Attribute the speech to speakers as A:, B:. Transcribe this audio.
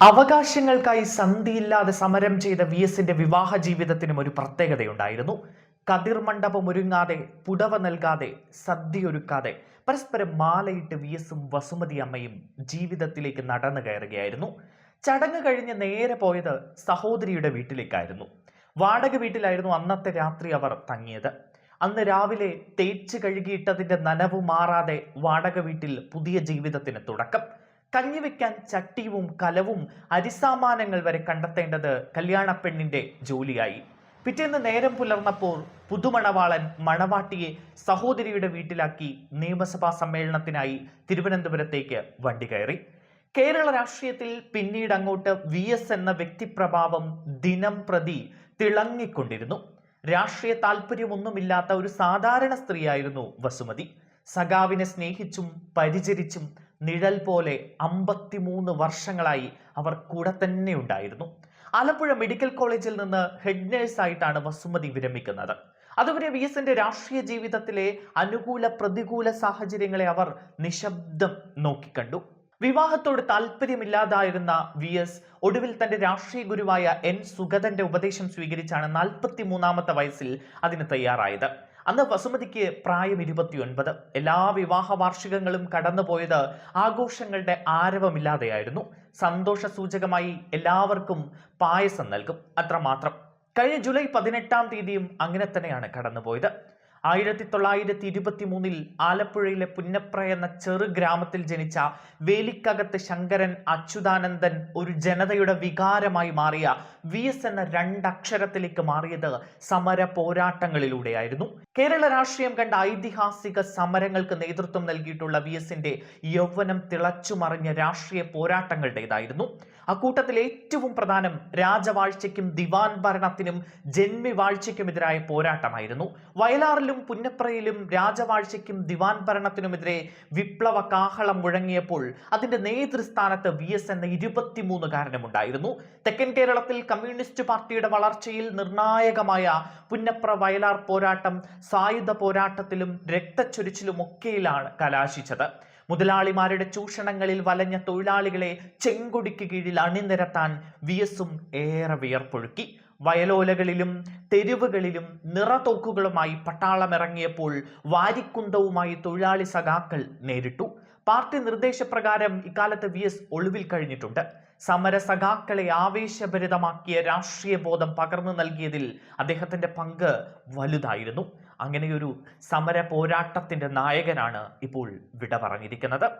A: അവകാശങ്ങൾക്കായി സന്ധിയില്ലാതെ സമരം ചെയ്ത വി എസിന്റെ വിവാഹ ജീവിതത്തിനും ഒരു പ്രത്യേകതയുണ്ടായിരുന്നു. കതിർ മണ്ഡപം ഒരുങ്ങാതെ പുടവ നൽകാതെ സദ്യയൊരുക്കാതെ പരസ്പരം മാലയിട്ട് വി എസും വസുമതി അമ്മയും ജീവിതത്തിലേക്ക് നടന്നു കയറുകയായിരുന്നു. ചടങ്ങ് കഴിഞ്ഞ് നേരെ പോയത് സഹോദരിയുടെ വീട്ടിലേക്കായിരുന്നു. വാടക വീട്ടിലായിരുന്നു അന്നത്തെ രാത്രി അവർ തങ്ങിയത്. അന്ന് രാവിലെ തേച്ച് കഴുകിയിട്ടതിന്റെ നനവ് മാറാതെ വാടക വീട്ടിൽ പുതിയ ജീവിതത്തിന് തുടക്കം. കഞ്ഞിവെക്കാൻ ചട്ടിയും കലവും അരിസാമാനങ്ങൾ വരെ കണ്ടെത്തേണ്ടത് കല്യാണപ്പെണ്ണിന്റെ ജോലിയായി. പിറ്റേന്ന് നേരം പുലർന്നപ്പോൾ പുതുമണവാളൻ മണവാട്ടിയെ സഹോദരിയുടെ വീട്ടിലാക്കി നിയമസഭാ സമ്മേളനത്തിനായി തിരുവനന്തപുരത്തേക്ക് വണ്ടി കയറി. കേരള രാഷ്ട്രീയത്തിൽ പിന്നീട് അങ്ങോട്ട് വി എസ് എന്ന വ്യക്തിപ്രഭാവം ദിനം പ്രതി തിളങ്ങിക്കൊണ്ടിരുന്നു. രാഷ്ട്രീയ താല്പര്യമൊന്നുമില്ലാത്ത ഒരു സാധാരണ സ്ത്രീയായിരുന്നു വസുമതി. സഖാവിനെ സ്നേഹിച്ചും പരിചരിച്ചും നിഴൽ പോലെ അമ്പത്തിമൂന്ന് വർഷങ്ങളായി അവർ കൂടെ തന്നെ ഉണ്ടായിരുന്നു. ആലപ്പുഴ മെഡിക്കൽ കോളേജിൽ നിന്ന് ഹെഡ് നേഴ്സായിട്ടാണ് വസുമതി വിരമിക്കുന്നത്. അതുവരെ വി എസിന്റെ രാഷ്ട്രീയ ജീവിതത്തിലെ അനുകൂല പ്രതികൂല സാഹചര്യങ്ങളെ അവർ നിശബ്ദം നോക്കിക്കണ്ടു. വിവാഹത്തോട് താല്പര്യമില്ലാതായിരുന്ന വി എസ് ഒടുവിൽ തന്റെ രാഷ്ട്രീയ ഗുരുവായ എൻ സുഗതന്റെ ഉപദേശം സ്വീകരിച്ചാണ് നാൽപ്പത്തി മൂന്നാമത്തെ വയസ്സിൽ അതിന് തയ്യാറായത്. അന്ന് വസുമതിക്ക് പ്രായം ഇരുപത്തിയൊൻപത്. എല്ലാ വിവാഹ വാർഷികങ്ങളും കടന്നുപോയത് ആഘോഷങ്ങളുടെ ആരവമില്ലാതെയായിരുന്നു. സന്തോഷ സൂചകമായി എല്ലാവർക്കും പായസം നൽകും. അത്രമാത്രം. കഴിഞ്ഞ ജൂലൈ പതിനെട്ടാം തീയതിയും അങ്ങനെ തന്നെയാണ് കടന്നുപോയത്. ആയിരത്തി തൊള്ളായിരത്തി ഇരുപത്തി മൂന്നിൽ ആലപ്പുഴയിലെ പുന്നപ്ര എന്ന ചെറു ഗ്രാമത്തിൽ ജനിച്ച വേലിക്കകത്ത് ശങ്കരൻ അച്യുതാനന്ദൻ ഒരു ജനതയുടെ വികാരമായി മാറിയ വി എസ് എന്ന രണ്ടക്ഷരത്തിലേക്ക് മാറിയത് സമര പോരാട്ടങ്ങളിലൂടെയായിരുന്നു. കേരള രാഷ്ട്രീയം കണ്ട ഐതിഹാസിക സമരങ്ങൾക്ക് നേതൃത്വം നൽകിയിട്ടുള്ള വി എസിന്റെ യൗവനം തിളച്ചുമറിഞ്ഞ രാഷ്ട്രീയ പോരാട്ടങ്ങളുടേതായിരുന്നു. അക്കൂട്ടത്തിൽ ഏറ്റവും പ്രധാനം രാജവാഴ്ചയ്ക്കും ദിവാൻ ഭരണത്തിനും ജന്മിവാഴ്ചയ്ക്കുമെതിരായ പോരാട്ടമായിരുന്നു. വയലാറിലും പുന്നപ്രയിലും രാജവാഴ്ചയ്ക്കും ദിവാൻ ഭരണത്തിനുമെതിരെ വിപ്ലവ കാഹളം മുഴങ്ങിയപ്പോൾ അതിന്റെ നേതൃസ്ഥാനത്ത് വി എസ് എന്ന ഇരുപത്തിമൂന്നുകാരനുമുണ്ടായിരുന്നു തെക്കൻ കേരളത്തിൽ കമ്മ്യൂണിസ്റ്റ് പാർട്ടിയുടെ വളർച്ചയിൽ നിർണായകമായ പുന്നപ്ര വയലാർ പോരാട്ടം സായുധ പോരാട്ടത്തിലും രക്തച്ചൊരിച്ചിലും ഒക്കെയിലാണ് കലാശിച്ചത്. മുതലാളിമാരുടെ ചൂഷണങ്ങളിൽ വലഞ്ഞ തൊഴിലാളികളെ ചെങ്കൊടിക്ക് കീഴിൽ അണിനിരത്താൻ വി എസും ഏറെ വിയർപ്പൊഴുക്കി. വയലോലകളിലും തെരുവുകളിലും നിറത്തോക്കുകളുമായി പട്ടാളമിറങ്ങിയപ്പോൾ വാരിക്കുന്തവുമായി തൊഴിലാളി സഖാക്കൾ നേരിട്ടു. പാർട്ടി നിർദ്ദേശപ്രകാരം ഇക്കാലത്ത് വി എസ് ഒളിവിൽ കഴിഞ്ഞിട്ടുണ്ട്. സമര സഖാക്കളെ ആവേശഭരിതമാക്കിയ രാഷ്ട്രീയ ബോധം പകർന്നു നൽകിയതിൽ അദ്ദേഹത്തിന്റെ പങ്ക് വലുതായിരുന്നു. അങ്ങനെയൊരു സമര പോരാട്ടത്തിന്റെ നായകനാണ് ഇപ്പോൾ വിട പറഞ്ഞിരിക്കുന്നത്